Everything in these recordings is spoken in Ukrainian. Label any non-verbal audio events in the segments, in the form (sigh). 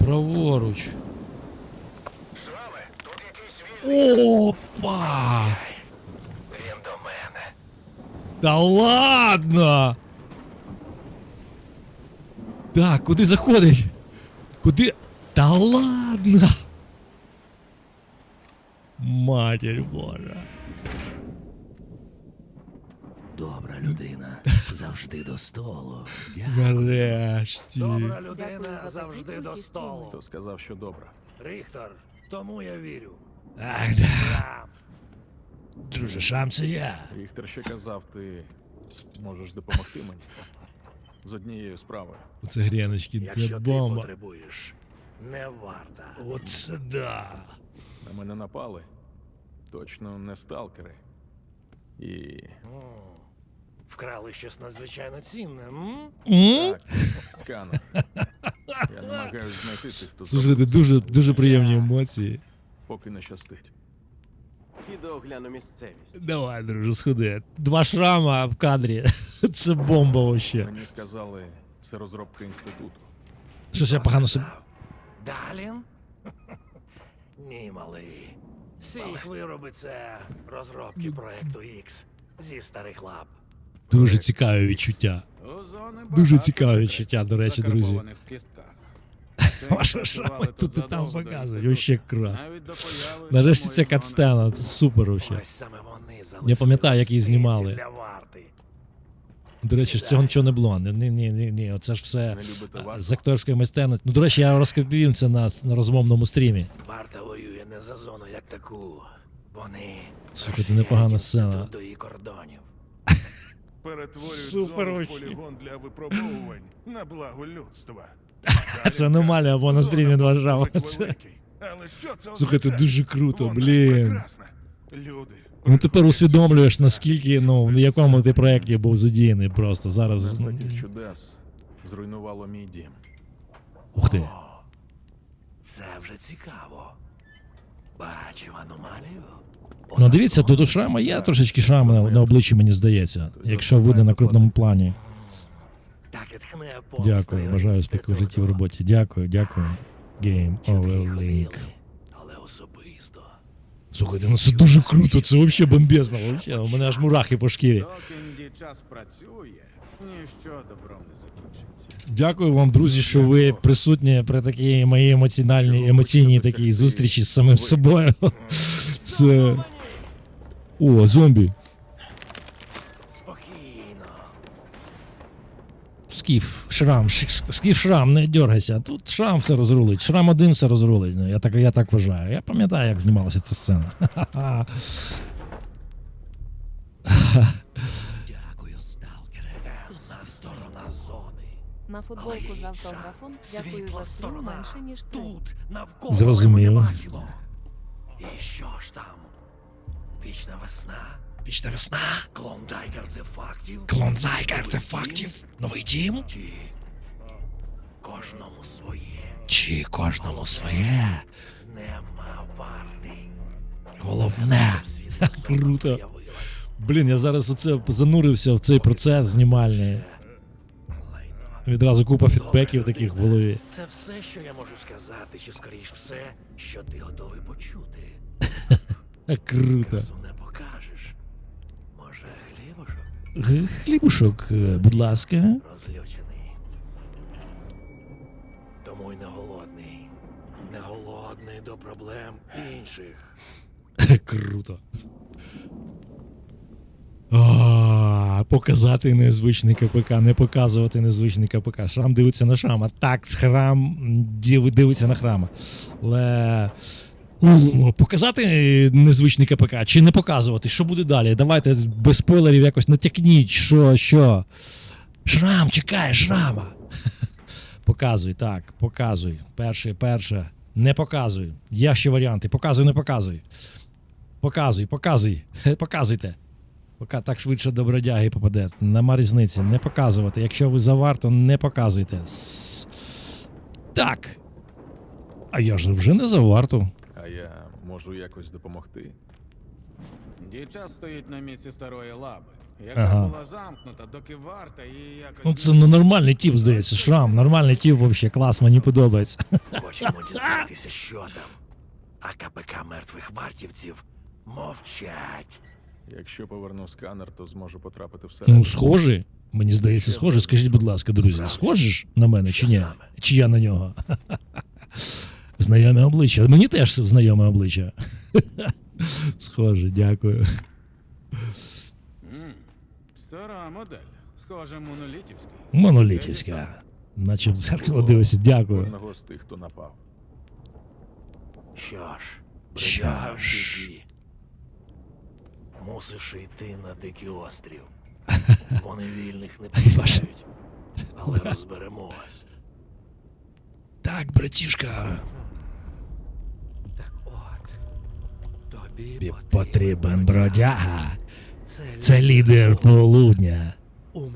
праворуч. Славе, тут якийсь він. Опа! Він до мене. Та ладно! Так, куди заходить? Куди? Та ладно! Матір Божа. Людина завжди до столу. Нарешті. Добра людина завжди до столу. Хто сказав, що добре? Ріхтор, тому я вірю. Ах, да. Друже, шам це я. Ріхтер ще казав, ти можеш допомогти мені з однією справою. Оце гряночки, це Якщо ти потребуєш, не варта. Оце да. На мене напали. Точно не сталкери. І. Вкрали щось надзвичайно цінне. М? М? Так, сканер. Я намагаюся знайти тих, хто Слухайте, дуже, дуже приємні емоції. поки не щастить. Піду огляну місцевість. Давай, друже, сходи. Два шрама в кадрі. (laughs) Це бомба вообще. Мені сказали, це розробка інституту. Щось я погано собі. Далін? Ні, малий. Всі їх вироби це розробки проекту X зі старих лап. Дуже цікаві відчуття. Дуже цікаве відчуття, до речі, друзі. (laughs) Ваша шрами тут і там показують. Вообще крас. Нарешті ця катстена, це супер вообще. Я пам'ятаю, як її знімали. До речі, з цього нічого не було. Ні, ні, ні, ні. Оце ж все з акторської майстерності. Ну, до речі, я розповім це на, на розмовному стрімі. Варта воює не за зону як таку. Вони Слухайте, непогана сцена. інститут до її кордонів. Перетворюють Супер зону в полігон для випробовувань на благо людства. (laughs) Це аномалія, або на стрімі два жава. Слухайте, дуже круто, блін. Люди. Ну тепер усвідомлюєш, наскільки, ну, в якому ти проєкті був задіяний просто зараз. таких чудес зруйнувало мій дім. Ух ти. Це вже цікаво. Бачив аномалію. Ну дивіться, тут у шрама є трошечки шрами на, на обличчі, мені здається, якщо видно на крупному плані. Дякую, бажаю успіху в житті в роботі. Дякую, дякую. Game over link. Слухайте, ну це дуже круто, це взагалі бомбезно. Вообще, у мене аж мурахи по шкірі. Дякую вам, друзі, що ви присутні при такій моїй емоціональній емоційній такій зустрічі з самим собою. (laughs) Це. О, зомбі. Спокійно. Скіф, шрам, скіф шрам, не дергайся. Тут шрам все розрулить. Шрам один все розрулить. Ну, я так, я так вважаю. Я пам'ятаю, як знімалася ця сцена. Дякую, сталкере. Темна сторона зони. На футболку з автографом. Дякую Світла за сторона. менше, ніж. Тут, навколо бачимо. І що ж там? Вічна весна, Вічна весна, клондайк артефактів. клондайк артефактів, новий дім. Чи кожному своє Чи кожному своє? нема варти. Головне. (laughs) Круто. Блін, я зараз оце занурився в цей процес знімальний. Відразу купа фідбеків таких в голові. Це все, що я можу сказати, чи скоріш все, що ти готовий почути. (laughs) Круто. Покажеш. Може, хлібушок Хлібушок, е, будь ласка. розлючений. Тому й не голодний. Не голодний до проблем інших. Круто. А, показати незвичний КПК, не показувати незвичний КПК. Шрам дивиться на шрама. Так, храм дивиться на храма. Але. О, показати незвичний КПК чи не показувати? Що буде далі? Давайте без спойлерів якось натякніть, що, що. Шрам, чекай, шрама. (laughs) Показуй, так, показуй. Перше, перше. Не показуй. Є ще варіанти. Показуй, не показуй. Показуй, показуй. (laughs) Показуйте. Поки так швидше до бродяги попаде. Нема різниці. Не показувати. Якщо ви завар, то не показуйте. Так. А я ж вже не заварту. А я можу якось допомогти. Дівчат стоїть на місці старої лаби. яка Ага. була замкнута, доки варта і якось. Ну це ну, нормальний тіп, здається. Шрам, нормальний тіп взагалі, клас, мені подобається. Хочемо дізнатися, що там. А КПК мертвих вартівців мовчать. Якщо поверну сканер, то зможу потрапити всередину. Ну, схожий. Мені здається, схожий. Скажіть, будь ласка, друзі, схожий на мене чи ні? Чи я на нього? Знайоме обличчя. Мені теж знайоме обличчя. (laughs) Схоже, дякую. Стара модель. Схоже, монолітівська. Монолітівська. Наче в дзеркало дивися, дякую. Одного з тих, хто напав. Що ж, Що ж. Мусиш йти на дикий острів. (laughs) Вони вільних не пускають. Але розберемось. Так, братішка, Тобі потрібен бродяга. Це лідер полудня.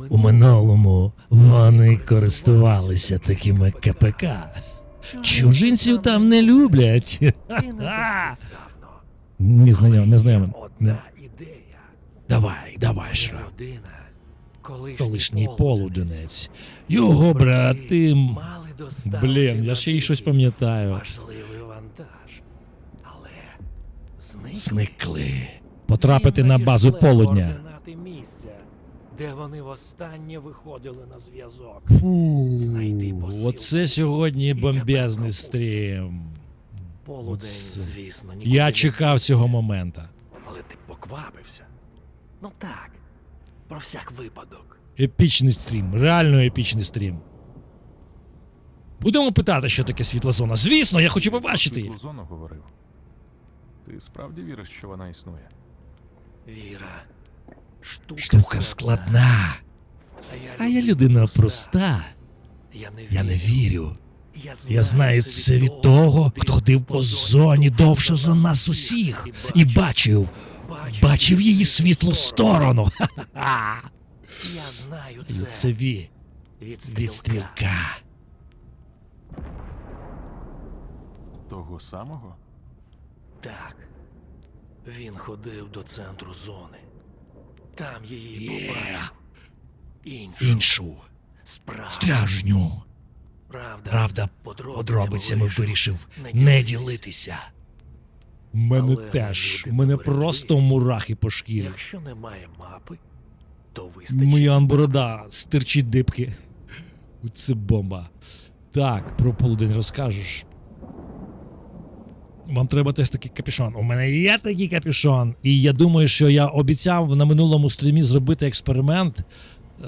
У минулому вони користувалися такими КПК. Чужинців там не люблять. (laughs) не знайом, не знайом. Не. Одна ідея. Давай, давай, Шрам. Колишній, полуденець. Його брати. м, Мали доставити Блін, я ще й щось пам'ятаю. Важливий вантаж. Але зникли. Зникли. Потрапити на базу полудня. місця, де вони востаннє виходили на зв'язок. Фу, оце сьогодні бомбезний стрім. Полудень, Оце. звісно, Я не чекав цього моменту. Але ти поквапився. Ну так, про всяк випадок. Епічний стрім, реально епічний стрім. Будемо питати, що таке світла зона. Звісно, я хочу побачити. її. Світлу зону говорив. Ти справді віриш, що вона існує? Віра. Штука, Штука складна. А я людина проста. Я не вірю. Я не вірю. Я Я знаю це від того, хто ходив по зоні довше за нас усіх і бачив, бачив її світлу сторону. Ха-ха-ха. (laughs) Я знаю це, це ві від від стрілка. стрілка. Того самого? Так. Він ходив до центру зони. Там її побачив. Іншу. Іншу стражню. Правда, Правда, подробицями вирішив не ділитися. ділитися. Мене Але теж, мене просто мурахи по шкірі. Якщо немає мапи, то вистачить. Моя борода стирчить дибки. Це бомба. Так, про полудень розкажеш. Вам треба теж такий капюшон. У мене є такий капюшон. І я думаю, що я обіцяв на минулому стрімі зробити експеримент.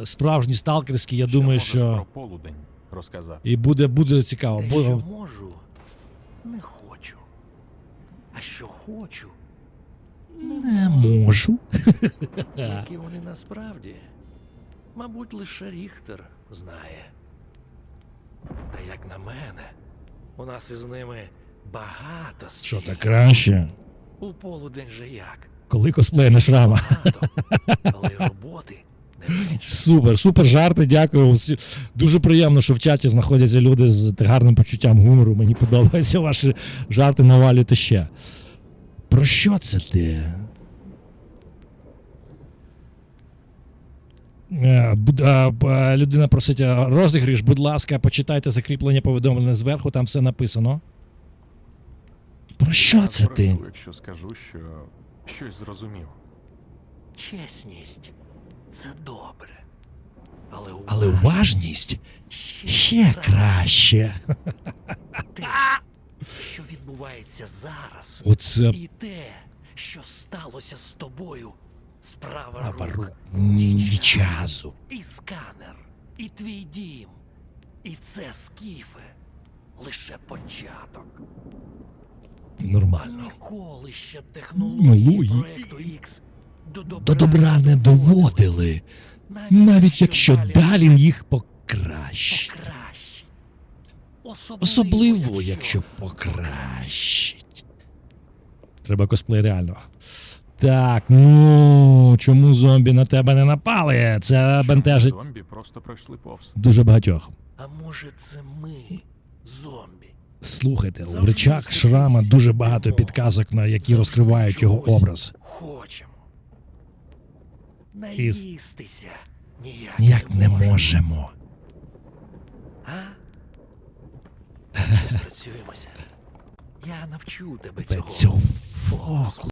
е, Справжній сталкерський, я Що думаю, можеш про що. полудень розказати? І буде, буде цікаво. Те, Бо... що можу, не хочу. А що хочу, Не можу. які вони насправді, мабуть, лише Ріхтер знає. Та як на мене, у нас із ними багато Що так краще? У полудень же як? Коли косплей на шрама. Багато, але роботи. Супер, супер жарти, дякую. Дуже приємно, що в чаті знаходяться люди з гарним почуттям гумору. Мені подобаються ваші жарти, навалюйте ще. Про що це ти? Е, Людина просить а, розіграш, будь ласка, почитайте закріплення повідомлення зверху, там все написано. Про що це ти? Якщо скажу, що щось зрозумів. Чесність це добре. Але, Але уважність ще, ще краще. те, що відбувається зараз, Оце і те, що сталося з тобою, справа права рук. рук Нічазу. І сканер, і твій дім, і це скіфе. Лише початок. Нормально. Ніколи ще Ну, технології проекту X до добра, До добра не доводили, навіть якщо далі їх покращить. покращить. Особливо, якщо покращить. Треба косплей реально. Так, ну чому зомбі на тебе не напали? Це бентежить Зомбі просто пройшли повз. дуже багатьох. А може це ми, зомбі? Слухайте, у речах шрама дуже багато підказок, на які розкривають його образ. Хочемо. Наїстися ніяк, Ніяк не можемо. А? (laughs) Спрацюємося. Я навчу тебе цього. цього.